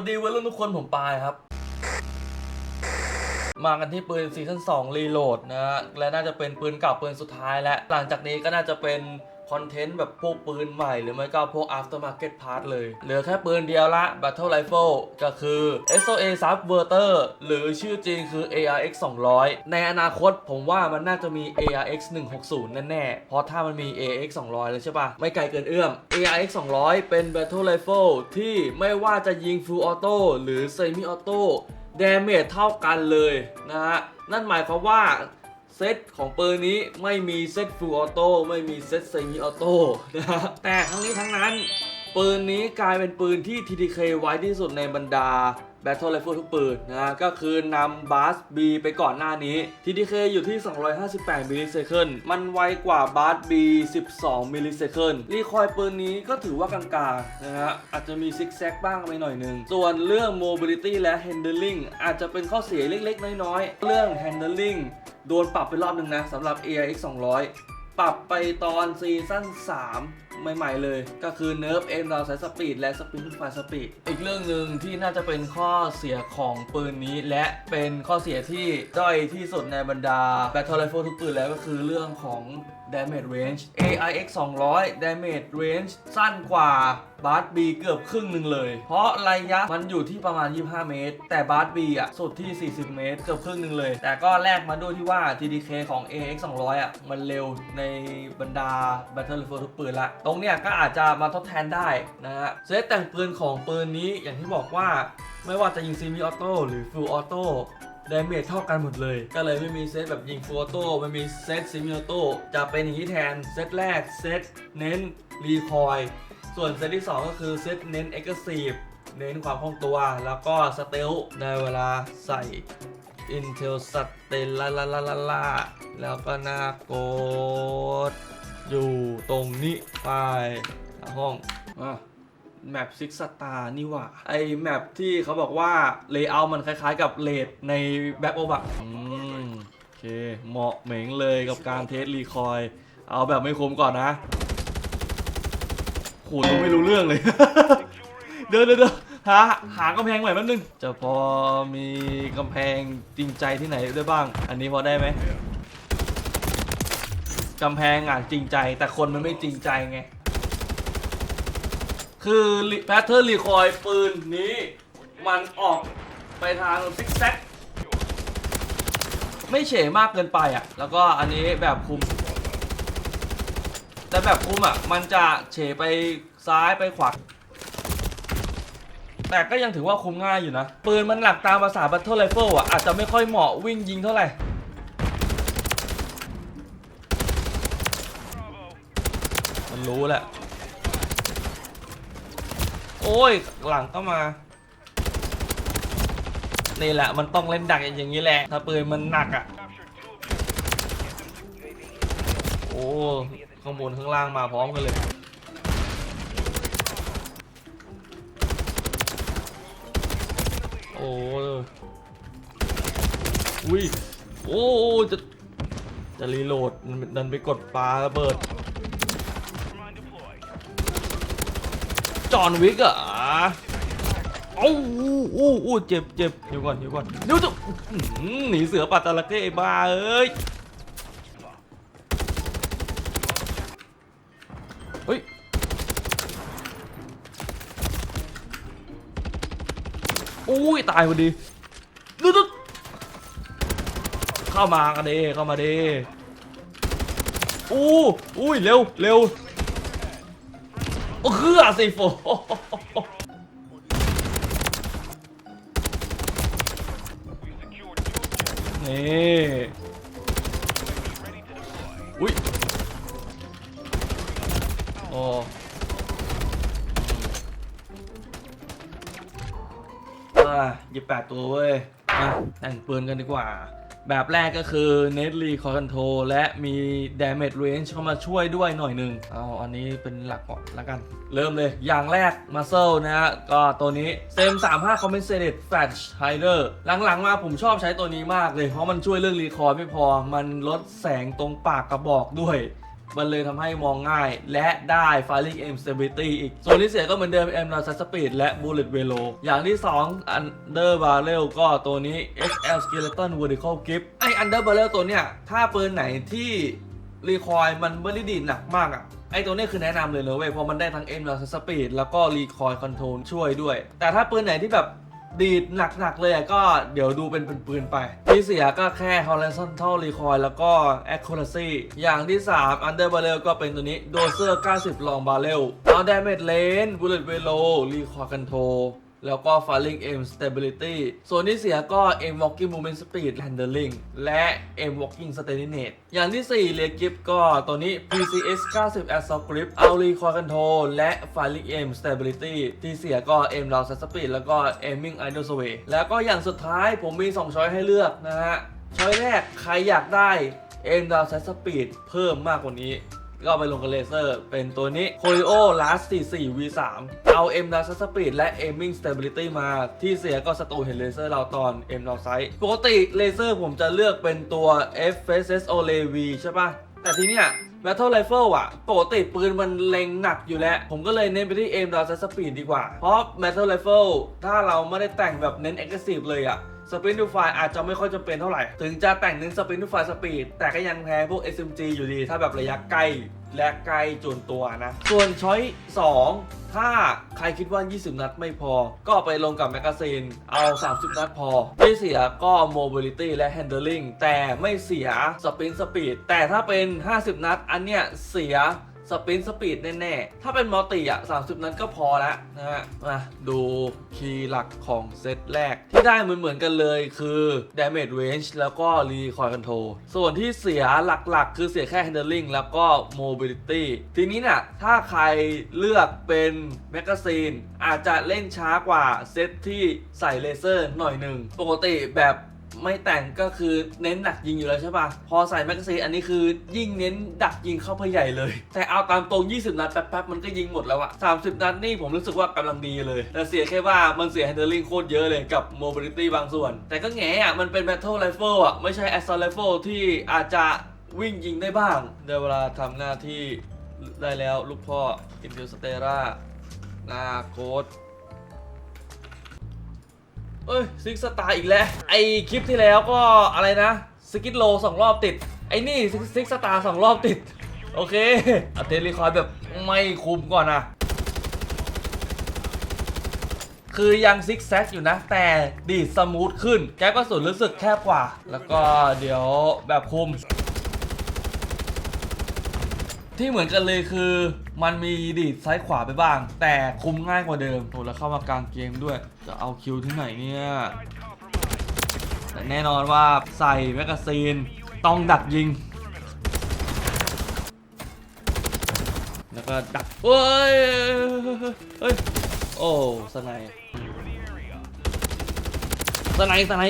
วัสดีวัยรุ่นทุกคนผมปายครับ มากันที่ปืนซีซั่น2รีโหลดนะฮะและน่าจะเป็นปืนเก่าปืนสุดท้ายและหลังจากนี้ก็น่าจะเป็น คอนเทนต์แบบพวกปืนใหม่หรือไม่ก็พวก aftermarket part เลย เหลือแค่ปืนเดียวละ battle rifle ก็คือ SOA Subverter หรือชื่อจริงคือ ARX 200 ในอนาคตผมว่ามันน่าจะมี ARX 160 แน่ๆ เพราะถ้ามันมี ARX 200 แล้วใช่ปะไม่ไกลเกินเอื้อม ARX 200 เป็น battle rifle ที่ไม่ว่าจะยิง full auto หรือ semi auto ดเมจเท่ากันเลยนะฮะ นั่นหมายความว่า เซตของปืนนี้ไม่มีเซตฟูลออโต้ไม่มีเซตเซมิออโต้นะฮะแต่ทั้งนี้ทั้งนั้น ปืนนี้กลายเป็นปืนที่ TDK ไว้ที่สุดในบรรดา Battle Rifle ทุกปืนนะฮะก็คือนำบาส B ไปก่อนหน้านี้ TDK อยู่ที่ 258มิลลิเซคันมันไวกว่าบาส B 12มิลลิเซคันรีคอยล์ปืนนี้ก็ถือว่ากลางๆนะฮะอาจจะมีซิกแซกบ้างไปหน่อยหนึง ส่วนเรื่อง mobility และ handling อาจจะเป็นข้อเสียเล็กๆ น้อยๆ เรื่อง handling โดนปรับไปรอบหนึ่งนะสำหรับ AIX 200 ปรับไปตอนซีซั่น3 ใหม่ๆเลย ก็คือเนิร์ฟเอ็นเราใช้สปีดและสปินไฟสปีดอีกเรื่องหนึ่งที่น่าจะเป็นข้อเสียของปืนนี้ และเป็นข้อเสียที่ด้อยที่สุดในบรรดา Battle Rifle ทุกปืนแล้วก็คือเรื่องของ damage range AIX 200 damage range สั้นกว่าบาร์ B เกือบครึ่งหนึ่งเลย เพราะระยะมันอยู่ที่ประมาณ 25 เมตร แต่บาร์ B อะสุดที่ 40 เมตร เกือบครึ่งหนึ่งเลย แต่ก็แลกมาด้วยที่ว่า TDK ของ AX 200 อะ มันเร็วในบรรดา Battle Rifle ทุกปืนละ ตรงเนี้ยก็อาจจะมาทดแทนได้นะฮะเซตแต่งปืนของปืนนี้อย่างที่บอกว่าไม่ว่าจะยิงซีมีออโต้หรือ Full Auto ดเมจเท่ากันหมดเลย ก็เลยไม่มีเซตแบบยิงฟูออโต้ไม่มีเซตซิมิออโต้จะเป็นอย่างนี้แทนเซตแรกเซตเน้นรีคอยส่วนเซตที่ 2 ก็คือเซตเน้นเอ็กซ์ซีฟเน้นความคล่องตัว แล้วก็สเตลในเวลาใส่ Intel สเตลลาลาลาลาลาแล้วก็หน้ากด อยู่ตรงนี้ไปห้องอะแมปซิกสตาร์นี่หว่าไอแมปที่เขาบอกว่าเลเยอร์มันคล้ายๆกับเลดในแบ็คโอบะอืมโอเค เหมาะเหม่งเลยกับการเทสรีคอย เอาแบบไม่คุ้มก่อนนะโหดูไม่รู้เรื่องเลย เดินเดินเดินหาหากำแพงใหม่แป๊บนึง จะพอมีกำแพงจริงใจที่ไหนได้บ้าง อันนี้พอได้ไหม กำแพงอะจริงใจ แต่คนมันไม่จริงใจไง คือแพทเทิร์นรีคอยปืนนี้ มันออกไปทางซิกแซกไม่เฉยมากเกินไปอะ แล้วก็อันนี้แบบคุม แต่แบบคุมอะ มันจะเฉยไปซ้ายไปขวาแต่ก็ยังถือว่าคุมง่ายอยู่นะ ปืนมันหลักตามภาษา Battle Rifle อะ อาจจะไม่ค่อยเหมาะวิ่งยิงเท่าไหร่ มัน รู้แหละ โอ้ย หลังก็มา นี่แหละ มันต้องเล่นดักอย่างนี้แหละ ถ้าปืนมันหนักอะ โอ้ ข้างบนข้างล่างมาพร้อมกันเลยโอ้อุ้ย โอ้ จะ จะรีโหลดมันดันไปกดปลาระเบิด จอห์นวิกเหรอะโอ้อู้อู้อู้เจ็บเจ็บเดี๋ยวก่อนเดี๋ยวก่อนเดี๋ยวจะหนีเสือปัดจระเข้ไอ้บ้าเอ้ยเฮ้ยอุ้ยตายพอดีดูดูเข้ามากันเดเข้ามาเดอู้อุ้ยเร็วเร็ว โอ้คืออะสิโฟนี่อุ้ยโอ้อะยิบแปดตัวเว้ยอะแต่งปืนกันดีกว่า แบบแรกก็คือ Net Recoil Control และมี Damage Range เข้ามาช่วยด้วยหน่อยหนึ่งเอาอันนี้เป็นหลักก่อนละกัน เริ่มเลย อย่างแรก Muscle นะฮะ ก็ตัวนี้ SEM 35 Compensated Flash Hider หลังๆมาผมชอบใช้ตัวนี้มากเลย เพราะมันช่วยเรื่องรีคอร์ไม่พอ มันลดแสงตรงปากกระบอกด้วย มันเลยทำให้มองง่าย และได้ Firing Aim Stability อีก ส่วนที่เสียก็เหมือนเดิม M n o s Speed และ Bullet Velo อย่างที่ 2 Under Barrel ก็ตัวนี้ XL Skeleton Vertical Grip ไอ Under Barrel ตัวเนี้ยถ้าปืนไหนที่รีคอยมันไม่ได้ดีดหนักมากอะไอตัวนี้คือแนะนำเลยเลยเว้ยเพราะมันได้ทั้ง M n o s Speed แล้วก็รีคอยคอนโทรลช่วยด้วย แต่ถ้าปืนไหนที่แบบ ดีดหนักๆเลยก็เดี๋ยวดูเป็นปืนๆไป ที่เสียก็แค่ horizontal recoil แล้วก็ accuracy อย่างที่ 3 under barrel ก็เป็นตัวนี้ dozer 90 long barrel เอา damage range bullet velo recoil control แล้วก็ firing aim stability ส่วนที่เสียก็ aim walking movement speed handling และ aim walking steadiness อย่างที่4 rear grip ก็ตัวนี้ PCS 90 assault grip เอา recoil control และ firing aim stability ที่เสียก็ aim down set speed แล้วก็ aiming idle sway แล้วก็อย่างสุดท้ายผมมี 2 ช้อยให้เลือกนะฮะ ช้อยแรกใครอยากได้ aim down set speed เพิ่มมากกว่านี้ ก็ไปลงกับเลเซอร์ เป็นตัวนี้ c o r i o Last 44 V3 เอา M Down Speed และ Aiming Stability มาที่เสียก็สตูเห็นเลเซอร์เราตอน M Down Sight ปกติเลเซอร์ผมจะเลือกเป็นตัว F s o l V ใช่ปะแต่ทีเนี้ย Battle Rifle อะ ปกติปืนมันเล็งหนักอยู่แล้ว ผมก็เลยเน้นไปที่ Aim Down Speed ดีกว่า เพราะ Battle Rifle ถ้าเราไม่ได้แต่งแบบเน้น Aggressive เลยอะ สปรินทูไฟอาจจะไม่ค่อยจำเป็นเท่าไหร่ ถึงจะแต่งเน้นสปรินทูไฟสปีด แต่ก็ยังแพ้พวก SMG อยู่ดี ถ้าแบบระยะใกล้และไกลจนตัวนะ ส่วนช้อย2 ถ้าใครคิดว่า 20 นัดไม่พอ ก็ไปลงกับแมกกาซีน เอา 30 นัดพอ ไม่เสียก็ mobility และ handling แต่ไม่เสียสปรินสปีด แต่ถ้าเป็น 50 นัดอันเนี้ยเสีย สปรินต์สปีดแน่ๆ ถ้าเป็นมัลติอะ 30 นั้นก็พอแล้วนะฮะ มาดูคีย์หลักของเซตแรก ที่ได้เหมือนๆกันเลยคือ damage range แล้วก็ recoil control ส่วนที่เสียหลักๆ คือเสียแค่ handling แล้วก็ mobility ทีนี้เนี่ยถ้าใครเลือกเป็นแมกกาซีนอาจจะเล่นช้ากว่าเซตที่ใส่เลเซอร์หน่อยหนึ่ง ปกติแบบ ไม่แต่งก็คือเน้นดักยิงอยู่แล้วใช่ปะพอใส่แมกกาซีนอันนี้คือยิ่งเน้นดักยิงเข้าไปใหญ่เลย แต่เอาตามตรง 20 นัดแป๊บๆมันก็ยิงหมดแล้วอะ30 นัดนี่ผมรู้สึกว่ากำลังดีเลย แต่เสียแค่ว่ามันเสีย handling โคตรเยอะเลยกับ mobility บางส่วน แต่ก็แง่อะมันเป็น battle rifle อะไม่ใช่ assault rifle ที่อาจจะวิ่งยิงได้บ้างได้เวลาทำหน้าที่ได้แล้วลูกพ่อ i n t e l s t e l l a หน้าโค้ด เอ้ยซิกสตาร์อีกแล้ว ไอคลิปที่แล้วก็อะไรนะสกิทโลสองรอบติด ไอนี่ซิกสตาร์สองรอบติด โอเคเอาเทรีคอยแบบไม่คุมก่อนนะคือยังซิกแซกอยู่นะ แต่ดีดสมูทขึ้น แก๊ปกระสุนรู้สึกแคบกว่า แล้วก็เดี๋ยวแบบคุม ที่เหมือนกันเลยคือ มันมีดีดซ้ายขวาไปบ้าง แต่คุมง่ายกว่าเดิมโอ้แล้วเข้ามากลางเกมด้วย จะเอาคิวที่ไหนเนี่ยแต่แน่นอนว่าใส่แมกกาซีนต้องดักยิง แล้วก็ดักเฮ้ยเฮ้ยโอ้สไนป์สไนป์สไน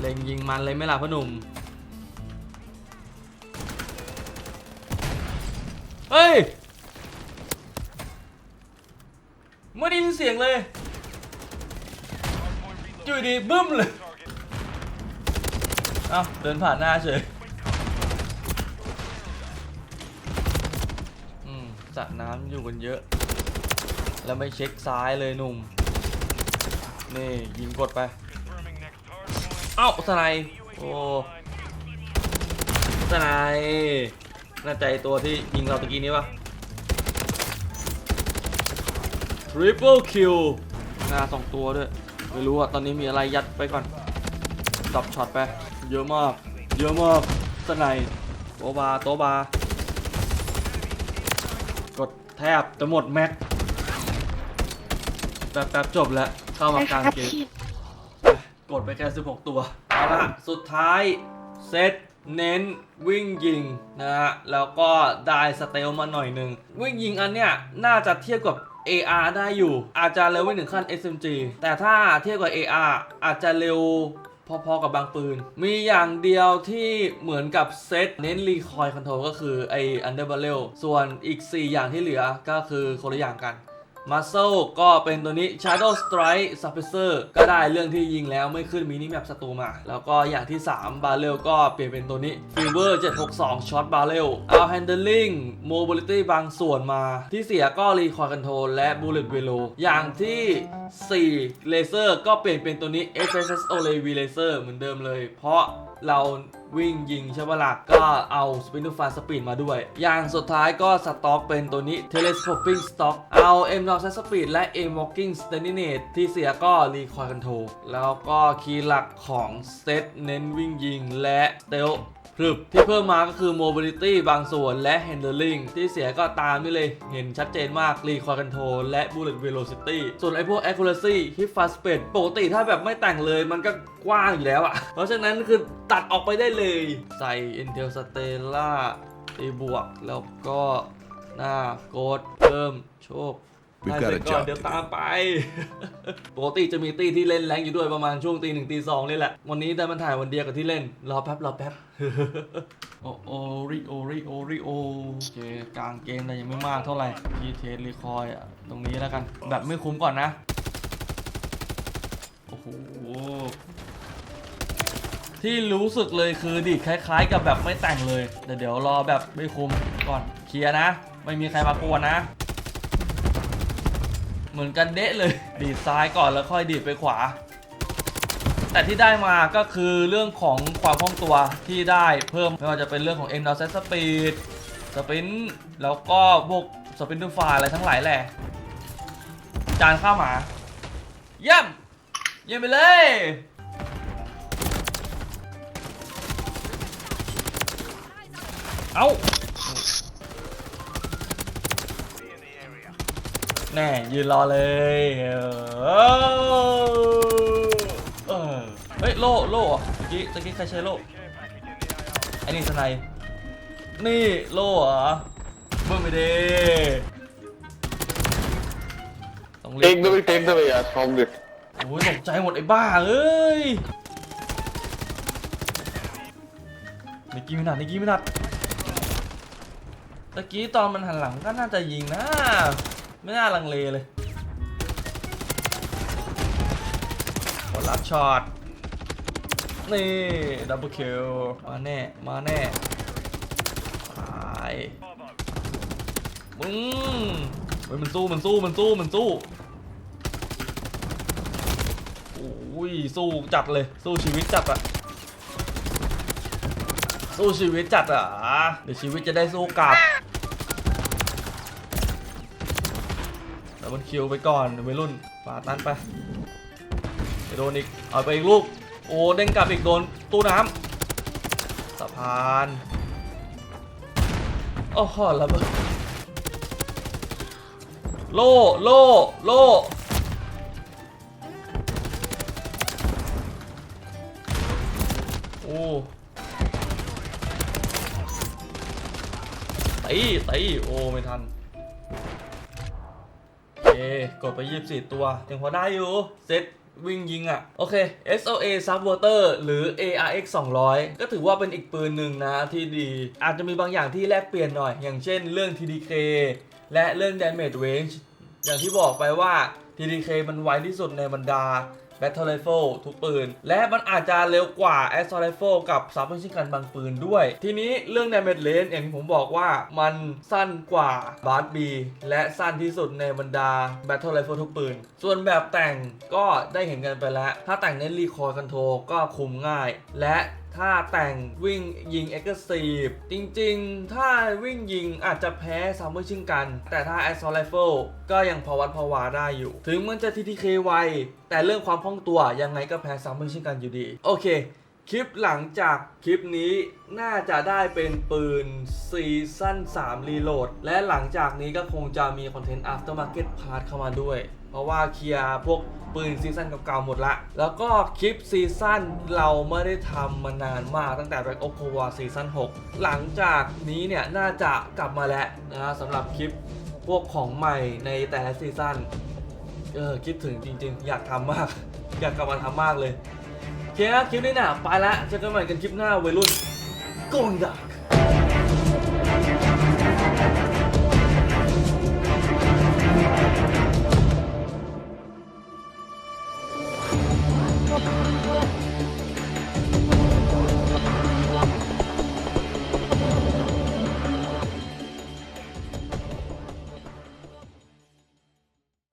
เล็งยิงมันเลยไม่ล่ะพ่อหนุ่ม เฮ้ยไม่ได้ยินเสียงเลยอยู่ดีบึ้มเลยเอ้าเดินผ่านหน้าเฉยอืมสระน้ำอยู่กันเยอะ แล้วไม่เช็คซ้ายเลยหนุ่ม นี่ยิงกดไป เอ้าสไนด์โอ้สไนด์น่าใจตัวที่ยิงเราตะกี้นี้ปะ Triple Kill หน้าสองตัวด้วย ไม่รู้อะตอนนี้มีอะไรยัดไปก่อนดับช็อตไป เยอะมาก เยอะมากสไนด์โตะบาร์โตะบาร์กดแทบจะหมดแม็กแป๊บๆจบแล้ว เข้ามากลางเกม กดไปแค่ 16 ตัว เอาละสุดท้ายเซตเน้นวิ่งยิงนะฮะ แล้วก็ได้สเตลมาหน่อยหนึ่ง วิ่งยิงอันเนี้ยน่าจะเทียบกับ AR ได้อยู่ อาจจะเร็วไม่ถึงขั้น SMG แต่ถ้าเทียบกับ AR อาจจะเร็วพอๆกับบางปืน มีอย่างเดียวที่เหมือนกับเซตเน้นรีคอยคอนโทรลก็คือไอ Under Barrel ส่วนอีก 4 อย่างที่เหลือก็คือคนละอย่างกัน มาโซก็เป็นตัวนี้ Shadow Strike Suppressor ก็ได้เรื่องที่ยิงแล้วไม่ขึ้นมินิแมปศัตรูมา แล้วก็อย่างที่3 b a r r e l ก็เปลี่ยนเป็นตัวนี้ Fever 762 Shot Barrel เอา Handling Mobility บางส่วนมา ที่เสียก็ Recoil Control และ Bullet Velo อย่างที่ 4 Laser ก็เปลี่ยนเป็นตัวนี้ FSS Olay V Laser เหมือนเดิมเลย เพราะ เราวิ่งยิงใช่ปะละ่ะก็เอาสปินดูฟาสปีดมาด้วย อย่างสุดท้ายก็สต็อกเป็นตัวนี้เทเลสโคปปิ้งสต็อกเอาเอ็มดอกสปีดและเอ็มวอล์กิ้งสเตนิเนตที่เสียก็รีคอยคอนโทรแล้วก็คีย์หลักของเซตเน้นวิ่งยิงและเตล พรึบที่เพิ่มมาก็คือ mobility บางส่วนและ handling ที่เสียก็ตามนี่เลยเห็นชัดเจนมาก recoil control และ bullet velocity ส่วนไอพวก accuracy hit fast speed ปกติถ้าแบบไม่แต่งเลยมันก็กว้างอยู่แล้วอะ เพราะฉะนั้นคือตัดออกไปได้เลย ใส่ intel stella ตีบวก แล้วก็หน้าโกดเพิ่มโชค We've ได้ got ไป a ก่อน job เดี๋ยว to do. ตามไป ปกติจะมีตีที่เล่นแรงอยู่ด้วยประมาณช่วงตีหนึ่งตีสองนี่แหละ วันนี้ได้มาถ่ายวันเดียวกับที่เล่น รอแป๊บรอแป๊บ โอโอริโอริโอริโอโอเคกลางเกมแต่ยังไม่มากเท่าไหร่พีเทสรีคอยอะตรงนี้แล้วกัน แบบไม่คุ้มก่อนนะ โอ้โห ที่รู้สึกเลยคือดิคล้าย ๆ กับแบบไม่แต่งเลยแต่เดี๋ยวรอแบบไม่คุ้มก่อนเคลียร์นะ ไม่มีใครมากวนนะ เหมือนกันเดะเลย ดีดซ้ายก่อนแล้วค่อยดีดไปขวา แต่ที่ได้มาก็คือเรื่องของความคล่องตัวที่ได้เพิ่มไม่ว่าจะเป็นเรื่องของ M ด s สปีดสปินแล้วก็พวกสปินทูฟาอะไรทั้งหลายแหละ จานข้าวหมา เยี่ยม เยี่ยมไปเลยเอา แน่ยืนรอเลยเออเออเฮ้ยโล่โล่เหรอเมื่อกี้ตะกี้ใครใช้โล่ไอ้นี่สไนยนี่โล่เหรอเบิ่งไปดิต้องรีบ Take the way, take the way, yeah, from it. โอ้ยตกใจหมดไอ้บ้าเอ้ยนิกกี้ไม่นัดนิกกี้ไม่นัดตะกี้ตอนมันหันหลังก็น่าจะยิงนะ ไม่น่าลังเลเลยกดรับช็อต นี่ดับเบิลคิวมาแน่ มาแน่ตายมึงเฮ้ยมันสู้มันสู้มันสู้มันสู้โอ้ยสู้จัดเลย สู้ชีวิตจัดอะสู้ชีวิตจัดอะเดี๋ยวชีวิตจะได้สู้กลับ บเบิลคิวไปก่อนวัยรุ่นปาดนั้นไปไปโดนอีก เอาไปอีกลูก โอ้เด้งกลับอีกโดนตู้น้ำสะพานโอ้โหระเบิดโล่โล่โล่โอ้ตีตีโอ้ ไม่ทัน กดไป 24 ตัวยังพอได้อยู่ เซตวิ่งยิงอะ โอเค SOA Subwater หรือ ARX 200 ก็ถือว่าเป็นอีกปืนหนึ่งนะที่ดี อาจจะมีบางอย่างที่แลกเปลี่ยนหน่อย อย่างเช่นเรื่อง TDK และเรื่อง Damage Range อย่างที่บอกไปว่า TDK มันไวที่สุดในบรรดา Battle Rifle ทุกปืน และมันอาจจะเร็วกว่า Assault Rifle กับ Submachine Gun บางปืนด้วย ทีนี้เรื่อง Damage Range อย่างที่ผมบอกว่ามันสั้นกว่า b a r b B และสั้นที่สุดในบรรดา Battle Rifle ทุกปืน ส่วนแบบแต่งก็ได้เห็นกันไปแล้ว ถ้าแต่งเน้น Recoil Control ก็คุมง่าย และ ถ้าแต่งวิ่งยิง Aggressive จริงๆ ถ้าวิ่งยิงอาจจะแพ้ Submachine Gun แต่ถ้า Assault Rifle ก็ยังพอวัดพอวาได้อยู่ ถึงมันจะ TTK ไวแต่เรื่องความคล่องตัวยังไงก็แพ้ Submachine Gun อยู่ดี โอเค คลิปหลังจากคลิปนี้น่าจะได้เป็นปืนซีซั่น3รีโหลดและหลังจากนี้ก็คงจะมีคอนเทนต์ Aftermarket Part เข้ามาด้วย เพราะว่าเคลียร์พวกปืนซีซั่นเก่าๆหมดละ แล้วก็คลิปซีซั่นเราไม่ได้ทำมานานมากตั้งแต่ Black Ops War ซีซั่น6 หลังจากนี้เนี่ยน่าจะกลับมาแล้วนะสำหรับคลิปพวกของใหม่ในแต่ละซีซั่น เออคิดถึงจริง ๆ อยากทำมาก อยากกลับมาทำมากเลยโอเคครับคลิปนี้น่ะไปละเจอกันใหม่กันคลิปหน้าวัยรุ่นโกงดา